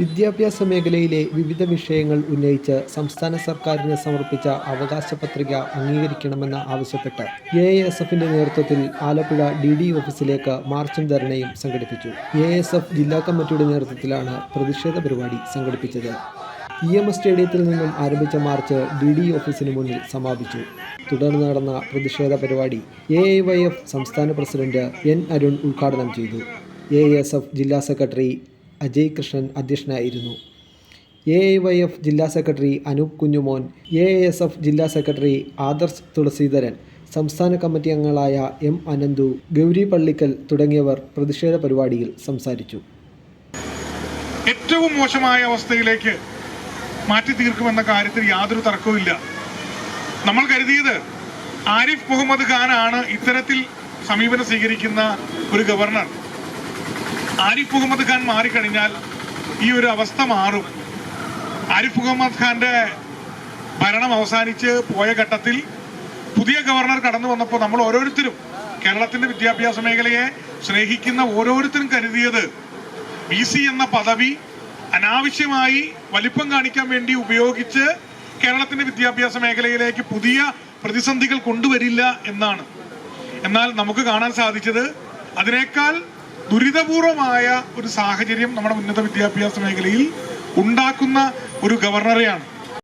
വിദ്യാഭ്യാസ മേഖലയിലെ വിവിധ വിഷയങ്ങൾ ഉന്നയിച്ച് സംസ്ഥാന സർക്കാരിന് സമർപ്പിച്ച അവകാശ പത്രിക അംഗീകരിക്കണമെന്ന് ആവശ്യപ്പെട്ട് എ എസ് എഫിന്റെ നേതൃത്വത്തിൽ ആലപ്പുഴ ഡി ഡി ഓഫീസിലേക്ക് മാർച്ചും ധരണയും സംഘടിപ്പിച്ചു. എ എസ് എഫ് ജില്ലാ കമ്മിറ്റിയുടെ നേതൃത്വത്തിലാണ് പ്രതിഷേധ പരിപാടി സംഘടിപ്പിച്ചത്. ഇ എം എസ് സ്റ്റേഡിയത്തിൽ നിന്നും ആരംഭിച്ച മാർച്ച് ഡി ഡി ഓഫീസിന് മുന്നിൽ സമാപിച്ചു. തുടർന്ന് നടന്ന പ്രതിഷേധ പരിപാടി എ ഐ വൈ എഫ് സംസ്ഥാന പ്രസിഡന്റ് എൻ അരുൺ ഉദ്ഘാടനം ചെയ്തു. എ എസ് എഫ് ജില്ലാ സെക്രട്ടറി അജയ് കൃഷ്ണൻ അധ്യക്ഷനായിരുന്നു. എ ഐ വൈ എഫ് ജില്ലാ secretary Anoop Kunjumon A S F ജില്ലാ സെക്രട്ടറി ആദർശ് തുളസീധരൻ സംസ്ഥാന കമ്മിറ്റി അംഗങ്ങളായ എം അനന്തു ഗൗരി പള്ളിക്കൽ തുടങ്ങിയവർ പ്രതിഷേധ പരിപാടിയിൽ സംസാരിച്ചു. ഏറ്റവും മോശമായ അവസ്ഥയിലേക്ക് മാറ്റി തീർക്കുമെന്ന കാര്യത്തിൽ യാതൊരു തർക്കവുമില്ല നമ്മൾ കരുതിയത് ആരിഫ് മുഹമ്മദ് ഖാനാണ് ഇത്തരത്തിൽ സമീപനം സ്വീകരിക്കുന്ന ഒരു ഗവർണർ. ആരിഫ് മുഹമ്മദ് ഖാൻ മാറിക്കഴിഞ്ഞാൽ ഈ ഒരു അവസ്ഥ മാറും. ആരിഫ് മുഹമ്മദ് ഖാന്റെ ഭരണം അവസാനിച്ച് പോയ ഘട്ടത്തിൽ പുതിയ ഗവർണർ കടന്നു വന്നപ്പോൾ നമ്മൾ ഓരോരുത്തരും കേരളത്തിന്റെ വിദ്യാഭ്യാസ മേഖലയെ സ്നേഹിക്കുന്ന ഓരോരുത്തരും കരുതിയത് ബി എന്ന പദവി അനാവശ്യമായി വലിപ്പം കാണിക്കാൻ വേണ്ടി ഉപയോഗിച്ച് കേരളത്തിന്റെ വിദ്യാഭ്യാസ മേഖലയിലേക്ക് പുതിയ പ്രതിസന്ധികൾ കൊണ്ടുവരില്ല എന്നാണ്. എന്നാൽ നമുക്ക് കാണാൻ സാധിച്ചത് അതിനേക്കാൾ ദുരിതപൂർവമായ ഒരു സാഹചര്യം നമ്മുടെ ഉന്നത വിദ്യാഭ്യാസ മേഖലയിൽ ഉണ്ടാക്കുന്ന ഒരു ഗവർണറെയാണ്.